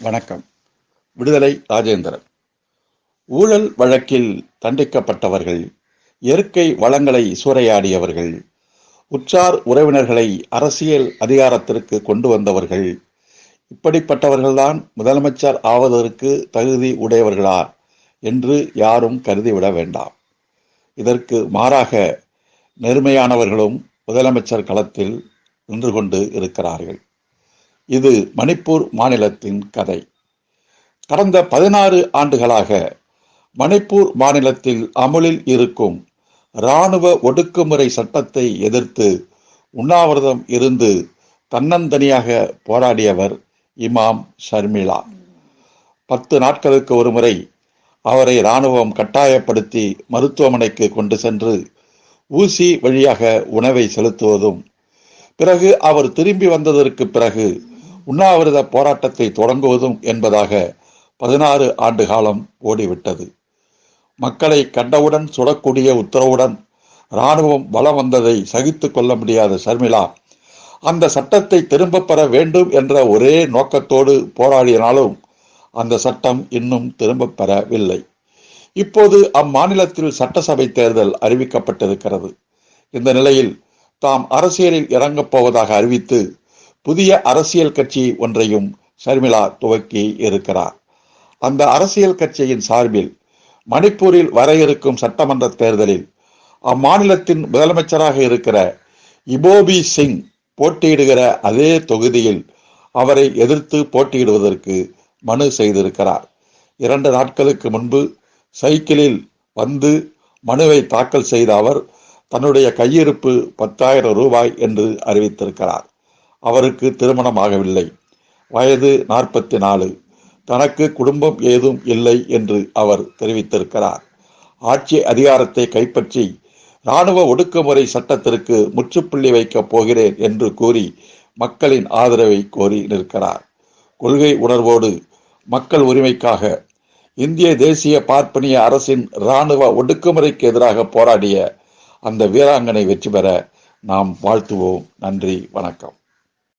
வணக்கம். விடுதலை ராஜேந்திரன். ஊழல் வழக்கில் தண்டிக்கப்பட்டவர்கள் இயற்கை வளங்களை சூறையாடியவர்கள் உற்றார் உறவினர்களை அரசியல் அதிகாரத்திற்கு கொண்டு வந்தவர்கள் இப்படிப்பட்டவர்கள்தான் முதலமைச்சர் ஆவதற்கு தகுதி உடையவர்களா என்று யாரும் கருதிவிட வேண்டாம். இதற்கு மாறாக நேர்மையானவர்களும் முதலமைச்சர் களத்தில் நின்று கொண்டு இருக்கிறார்கள். இது மணிப்பூர் மாநிலத்தின் கதை. கடந்த பதினாறு ஆண்டுகளாக மணிப்பூர் மாநிலத்தில் அமுலில் இருக்கும் இராணுவ ஒடுக்குமுறை சட்டத்தை எதிர்த்து உண்ணாவிரதம் இருந்து தன்னந்தனியாக போராடியவர் இமாம் ஷர்மிளா. பத்து நாட்களுக்கு ஒரு முறை அவரை இராணுவம் கட்டாயப்படுத்தி மருத்துவமனைக்கு கொண்டு சென்று ஊசி வழியாக உணவை செலுத்துவதும் பிறகு அவர் திரும்பி வந்ததற்கு பிறகு உண்ணாவிரத போராட்டத்தை தொடங்குவதும் என்பதாக பதினாறு ஆண்டு காலம் ஓடிவிட்டது. மக்களை கண்டவுடன் சுடக்கூடிய உத்தரவுடன் இராணுவம் வலம் வந்ததை சகித்து கொள்ள முடியாத ஷர்மிளா அந்த சட்டத்தை திரும்பப் பெற வேண்டும் என்ற ஒரே நோக்கத்தோடு போராடினாலும் அந்த சட்டம் இன்னும் திரும்பப் பெறவில்லை. இப்போது அம்மாநிலத்தில் சட்டசபை தேர்தல் அறிவிக்கப்பட்டிருக்கிறது. இந்த நிலையில் தாம் அரசியலில் இறங்கப் போவதாக அறிவித்து புதிய அரசியல் கட்சி ஒன்றையும் ஷர்மிளா துவக்கி இருக்கிறார். அந்த அரசியல் கட்சியின் சார்பில் மணிப்பூரில் வர இருக்கும் சட்டமன்ற தேர்தலில் அம்மாநிலத்தின் முதலமைச்சராக இருக்கிற இபோபி சிங் போட்டியிடுகிற அதே தொகுதியில் அவரை எதிர்த்து போட்டியிடுவதற்கு மனு செய்திருக்கிறார். இரண்டு நாட்களுக்கு முன்பு சைக்கிளில் வந்து மனுவை தாக்கல் செய்த அவர் தன்னுடைய கையிருப்பு பத்தாயிரம் ரூபாய் என்று அறிவித்திருக்கிறார். அவருக்கு திருமணம் ஆகவில்லை வயது நாற்பத்தி நாலு தனக்கு குடும்பம் ஏதும் இல்லை என்று அவர் தெரிவித்திருக்கிறார். ஆட்சி அதிகாரத்தை கைப்பற்றி இராணுவ ஒடுக்குமுறை சட்டத்திற்கு முற்றுப்புள்ளி வைக்கப் போகிறேன் என்று கூறி மக்களின் ஆதரவை கோரி நிற்கிறார். கொள்கை உணர்வோடு மக்கள் உரிமைக்காக இந்திய தேசிய பார்ப்பனிய அரசின் இராணுவ ஒடுக்குமுறைக்கு எதிராக போராடிய அந்த வீராங்கனை வெற்றி பெற நாம் வாழ்த்துவோம். நன்றி வணக்கம்.